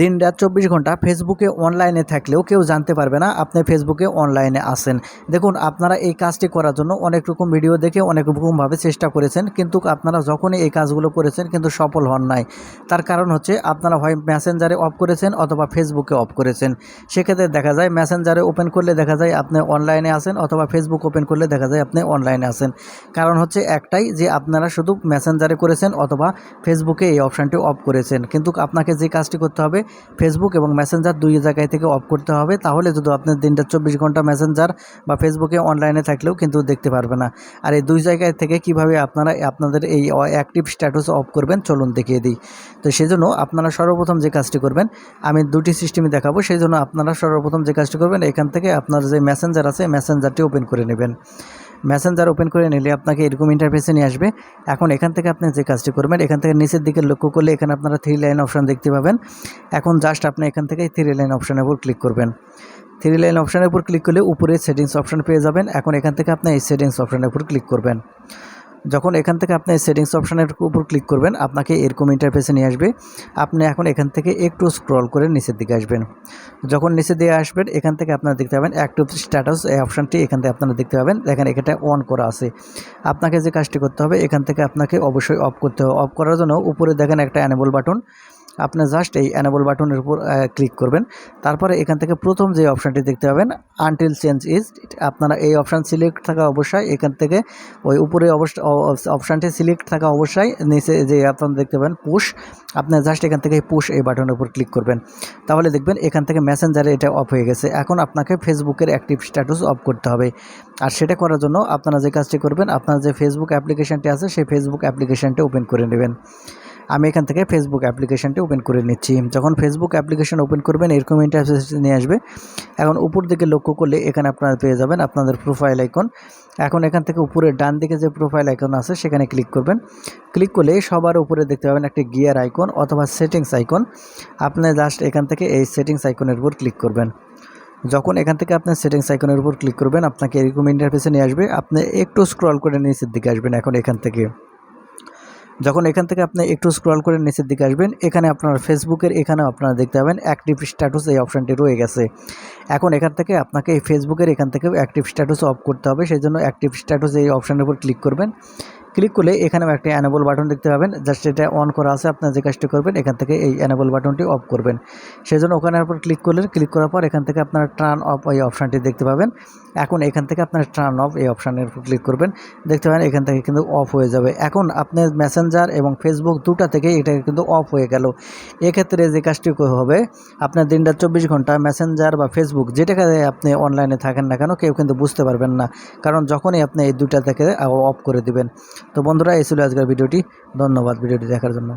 দিন রাত চব্বিশ ঘণ্টা ফেসবুকে অনলাইনে থাকলেও কেউ জানতে পারবে না আপনি ফেসবুকে অনলাইনে আসেন দেখুন, আপনারা এই কাজটি করার জন্য অনেক রকম ভিডিও দেখে অনেক রকমভাবে চেষ্টা করেছেন, কিন্তু আপনারা যখনই এই কাজগুলো করেছেন কিন্তু সফল হন নাই। তার কারণ হচ্ছে, আপনারা হয় মেসেঞ্জারে অফ করেছেন অথবা ফেসবুকে অফ করেছেন। সেক্ষেত্রে দেখা যায় মেসেঞ্জারে ওপেন করলে দেখা যায় আপনি অনলাইনে আসেন অথবা ফেসবুক ওপেন করলে দেখা যায় আপনি অনলাইনে আসেন কারণ হচ্ছে একটাই যে আপনারা শুধু মেসেঞ্জারে করেছেন অথবা ফেসবুকে এই অপশানটি অফ করেছেন। কিন্তু আপনাকে যে কাজটি করতে হবে ফেসবুক এবং মেসেঞ্জার দুই জায়গায় থেকে অফ করতে হবে। তাহলে যদি আপনার দিনটা চব্বিশ ঘণ্টা মেসেঞ্জার বা ফেসবুকে অনলাইনে থাকলেও কিন্তু দেখতে পারবে না। আর এই দুই জায়গায় থেকে কীভাবে আপনারা আপনাদের এই অ্যাক্টিভ স্ট্যাটাস অফ করবেন, চলুন দেখিয়ে দিই। তো সেই জন্য আপনারা সর্বপ্রথম যে কাজটি করবেন, আমি দুটি সিস্টেমে দেখাবো। সেই জন্য আপনারা সর্বপ্রথম যে কাজটি করবেন, এখান থেকে আপনার যে মেসেঞ্জার আছে মেসেঞ্জারটি ওপেন করে নেবেন। মেসেঞ্জার ওপেন করে নিলে আপনাকে এরকম ইন্টারফেসে নিয়ে আসবে। এখন এখান থেকে আপনি যে কাজটি করবেন, এখান থেকে নিচের দিকে লক্ষ্য করলে এখানে আপনারা থ্রি লাইন অপশান দেখতে পাবেন। এখন জাস্ট আপনি এখান থেকে থ্রি লাইন অপশানের উপর ক্লিক করবেন। থ্রি লাইন অপশানের উপর ক্লিক করলে উপরে সেটিংস অপশান পেয়ে যাবেন। এখন এখান থেকে আপনি এই সেটিংস অপশানের উপর ক্লিক করবেন। যখন এখান থেকে আপনি সেটিংস অপশানের উপর ক্লিক করবেন, আপনাকে এরকম ইন্টারফেসে নিয়ে আসবে। আপনি এখন এখান থেকে একটু স্ক্রল করে নিচের দিকে আসবেন। যখন নিচে দিয়ে আসবেন, এখান থেকে আপনারা দেখতে পাবেন অ্যাক্টিভ স্ট্যাটাস এই অপশানটি এখান থেকে আপনারা দেখতে পাবেন। দেখেন, এখানটা অন করা আছে। আপনাকে যে কাজটি করতে হবে, এখান থেকে আপনাকে অবশ্যই অফ করতে হবে। অফ করার জন্য উপরে দেখেন একটা অ্যানেবল বাটন আপনি জাস্ট এই অ্যানেবল বাটনের উপর ক্লিক করবেন। তারপরে এখান থেকে প্রথম যে অপশানটি দেখতে পাবেন আনটিল চেঞ্জ ইজ আপনারা এই অপশান সিলেক্ট থাকা অবশ্যই, এখান থেকে ওই উপরে অবশ্য অপশানটি সিলেক্ট থাকা অবশ্যই, নিচে যে আপনারা দেখতে পাবেন পুশ আপনি জাস্ট এখান থেকে পুশ এই বাটনের উপর ক্লিক করবেন। তাহলে দেখবেন এখান থেকে মেসেঞ্জারে এটা অফ হয়ে গেছে। এখন আপনাকে ফেসবুকের অ্যাক্টিভ স্ট্যাটাস অফ করতে হবে। আর সেটা করার জন্য আপনারা যে কাজটি করবেন, আপনার যে ফেসবুক অ্যাপ্লিকেশনটি আছে, সেই ফেসবুক অ্যাপ্লিকেশনটি ওপেন করে নেবেন। আমি এখান থেকে ফেসবুক অ্যাপ্লিকেশনটি ওপেন করে নিচ্ছি। যখন ফেসবুক অ্যাপ্লিকেশন ওপেন করবেন, এরকম ইন্টারফেস নিয়ে আসবে। এখন উপর দিকে লক্ষ্য করলে এখানে আপনারা পেয়ে যাবেন আপনাদের প্রোফাইল আইকন এখন এখান থেকে উপরে ডান দিকে যে প্রোফাইল আইকন আছে, সেখানে ক্লিক করবেন। ক্লিক করলে সবার উপরে দেখতে পাবেন একটি গিয়ার আইকন অথবা সেটিংস আইকন আপনি জাস্ট এখান থেকে এই সেটিংস আইকনের উপর ক্লিক করবেন। যখন এখান থেকে আপনার সেটিংস আইকনের উপর ক্লিক করবেন, আপনাকে এরকম ইন্টারফেসে নিয়ে আসবে। আপনি একটু স্ক্রল করে নিচের দিকে আসবেন এখন এখান থেকে। যখন এখান থেকে আপনি একটু স্ক্রল করে নিচের দিকে আসবেন, এখানে আপনার ফেসবুকের এখানেও আপনারা দেখতে পাবেন অ্যাক্টিভ স্ট্যাটাস এই অপশানটি রয়ে গেছে। এখন এখান থেকে আপনাকে এই ফেসবুকের এখান থেকে অ্যাক্টিভ স্ট্যাটাস অফ করতে হবে সেই জন্য অ্যাক্টিভ স্ট্যাটাস এই অপশানের উপর ক্লিক করবেন। ক্লিক করলে এখানেও একটা অ্যানেবল বাটন দেখতে পাবেন। জাস্ট এটা অন করা আছে, আপনার যে কাজটি করবেন, এখান থেকে এই অ্যানেবল বাটনটি অফ করবেন। সেই জন্য ওখানের উপর ক্লিক করলেন ক্লিক করার পর এখান থেকে আপনার টার্ন অফ এই অপশানটি দেখতে পাবেন। এখন এখান থেকে আপনার টার্ন অফ এই অপশানের উপর ক্লিক করবেন। দেখতে পাবেন, এখান থেকে কিন্তু অফ হয়ে যাবে। এখন আপনার মেসেঞ্জার এবং ফেসবুক দুটা থেকে এটা কিন্তু অফ হয়ে গেল। এক্ষেত্রে যে কাজটি হবে, আপনার দিনটা চব্বিশ ঘণ্টা মেসেঞ্জার বা ফেসবুক যেটাকে আপনি অনলাইনে থাকেন না কেন, কেউ কিন্তু বুঝতে পারবেন না। কারণ যখনই আপনি এই দুটা থেকে অফ করে দিবেন। তো বন্ধুরা এই ছিল আজকের ভিডিওটি। ধন্যবাদ ভিডিওটি দেখার জন্য।